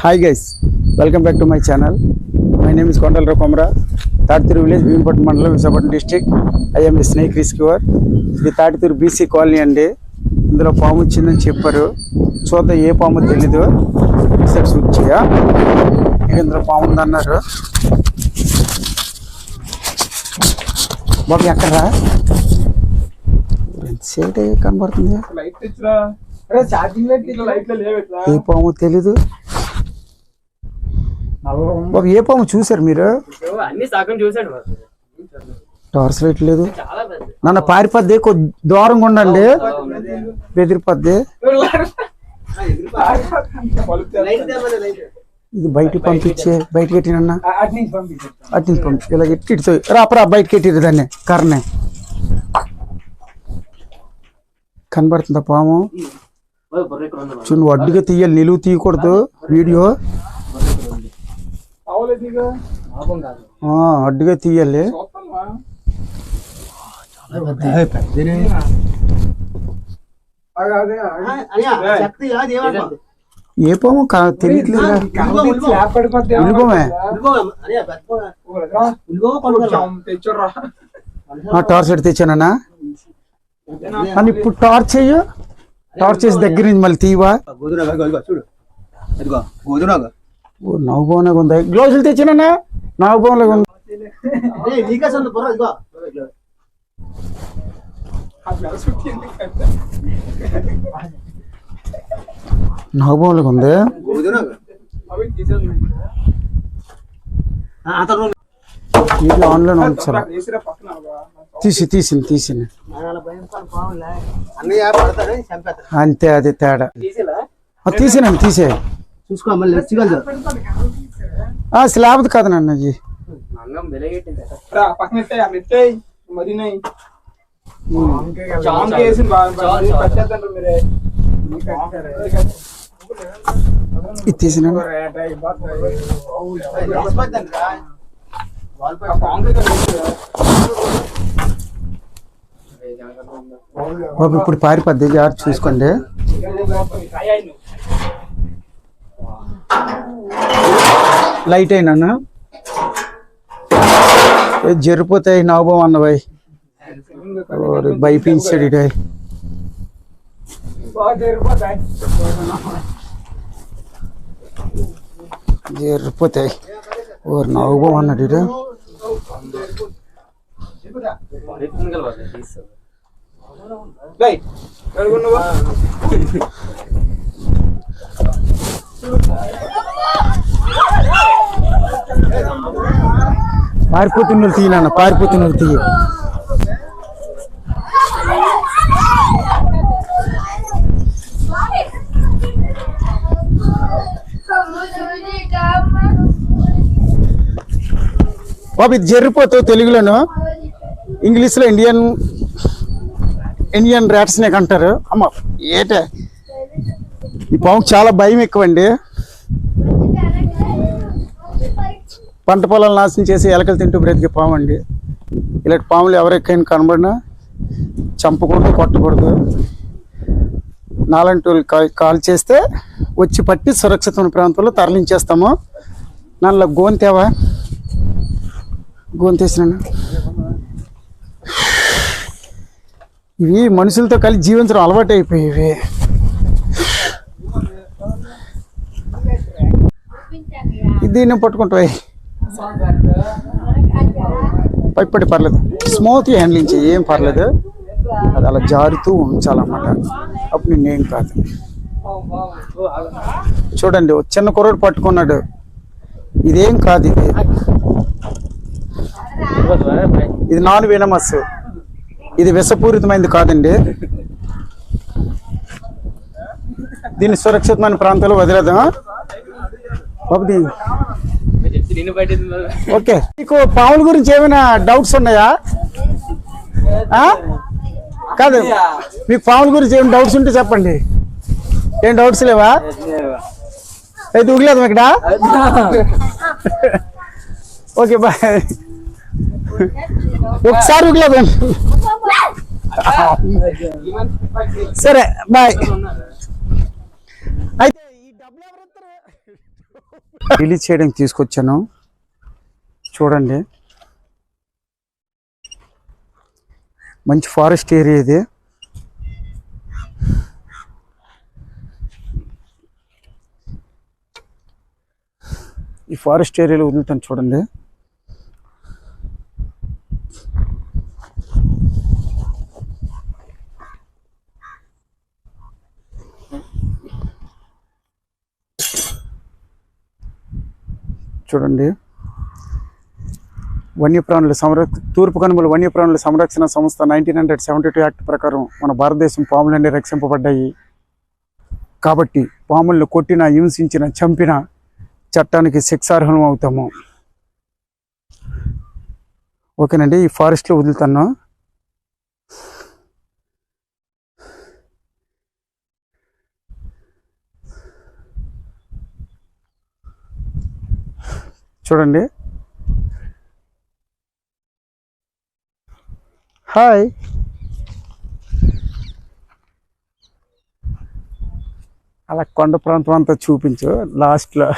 Hi guys welcome back to my channel my name is Kondalarao Komara Tatituru village Bhimapatnam మండలం Visakhapatnam district I'm snake rescuer ఇది Tatituru BC colony అండి. ఇందులో పాము వచ్చిందని చెప్పారు. చూద్దాం ఏ పాము తెలీదు. ఒకసారి చూచియా ఇందులో పాము ఉందన్నారు. బాబు ఎక్కడరా ఎంతసేపు కనబడుతుంది? ఏ పాము తెలీదు. బాబు ఏ పాము చూసారు మీరు అన్ని సగం చూసాడు మరి. టార్చ్ లైట్ లేదు. నన్ను పారిపోద్ది కొద్ది దూరంగా ఉండండి. బెదిరిపోద్ది. ఇది బయటికి పంపించే బయటకి ఎట్టినన్నా అటు నుంచి పంపించి. ఇలా ఎట్టి రాపరా బయటకి ఎట్టిరు దాన్ని కర్రనే. కనబడుతుందా పాము. చూ అడ్డుగా తీయాలి నిలువు తీయకూడదు. వీడియో అవలేదు ఇక పాపం కాదు ఆ, అడ్డుగా తీయాలి. ఏ. పాము? కా- తెలియట్లేదా టార్చ్ ఎట్టి తెచ్చానన్నా అని ఇప్పుడు టార్చ్ చెయ్యు. టార్చ్ చేసి దగ్గర నుంచి మళ్ళీ తీవా. చూడు. అదిగో నవ్వుబోనగా ఉందా గ్లౌజులు తెచ్చానన్నా? నవ్వుబోనగా ఉంది నవ్వుబోనగా ఉంది ఇది ఆన్లైన్ పక్కన అవ్వా. తీసి తీసింది తీసింది అంతే అది తేడా. తీసేనండి తీసే చూసుకో మళ్ళీ వచ్చి ఆ స్లాబ్ కాదు నాన్న ఇది తీసినా? ఇప్పుడు పారిపోద్ది జాగ్రత్త చూసుకోండి. లైట్ అయినా జరిపోతాయి నాభం అన్న భయ్ భయపించాడు ఇటు జరిపోతాయి. ఓరి నాభం అన్నాడు ఇటు తీస్తాడు పారిపోతున్నారు తీయనన్న పారిపోతున్నారు తీయ. బాబు ఇది జరిపోతావు తెలుగులోను. ఇంగ్లీష్లో ఇండియన్ ఇండియన్ ర్యాట్స్నేక్ అంటారు అమ్మ ఏటే? ఈ పాము చాలా భయం ఎక్కువండి. పంట పొలాలు నాశనం చేసి ఎలకలు తింటూ బ్రతికే పాము అండి ఇలాంటి పాములు ఎవరెక్కైనా కనబడినా చంపకూడదు కొట్టకూడదు. నాలంటి వాళ్ళు కాల్ చేస్తే వచ్చి పట్టి సురక్షితమైన ప్రాంతంలో తరలించేస్తాము. నల్ల గోంతేవా గోంతేసినాను ఇవి మనుషులతో కలిసి జీవించడం అలవాటు అయిపోయేవి దీన్ని పట్టుకుంటాయి పైపడి పర్లేదు. స్మూత్ హ్యాండ్లింగ్ చేయి ఏం పర్లేదు. అది అలా జారుతూ ఉంచాలన్నమాట. అప్పుడు నేనేం కాదు. చూడండి ఓ చిన్న కుర్రోడు పట్టుకున్నాడు. ఇదేం కాదు ఇది. ఇది నాన్ వినమస్ ఇది విషపూరితమైనది కాదండి. దీన్ని సురక్షితమైన ప్రాంతాల్లో వదిలేదా బాబు దీన్ని చెప్తే నిన్ను బయట ఓకే. మీకు పాముల గురించి ఏమైనా డౌట్స్ ఉన్నాయా? ఆ? కాదు. మీకు పాముల గురించి ఏమైనా డౌట్స్ ఉంటే చెప్పండి. ఏం డౌట్స్ లేవా? అయితే ఊగలేదు ఇక్కడ ఓకే బాయ్. ఒకసారి ఊగలేదు సరే బాయ్. అయితే ఈ రిలీజ్ చేయడానికి తీసుకొచ్చాను. చూడండి. మంచి ఫారెస్ట్ ఏరియా ఇది. ఈ ఫారెస్ట్ ఏరియాలో వదులుతాను చూడండి. చూడండి. వన్యప్రాణుల సంరక్ష తూర్పు కనుమల వన్యప్రాణుల సంరక్షణ సంస్థ nineteen hundred seventy two act ప్రకారం మన భారతదేశం పాములన్నీ రక్షింపబడ్డాయి. కాబట్టి పాములను కొట్టిన హింసించిన చంపిన చట్టానికి శిక్షార్హం అవుతాము. ఓకేనండి ఈ ఫారెస్ట్లో వదులుతాను చూడండి. హాయ్. అలా కొండ ప్రాంతం అంతా చూపించు. లాస్ట్లో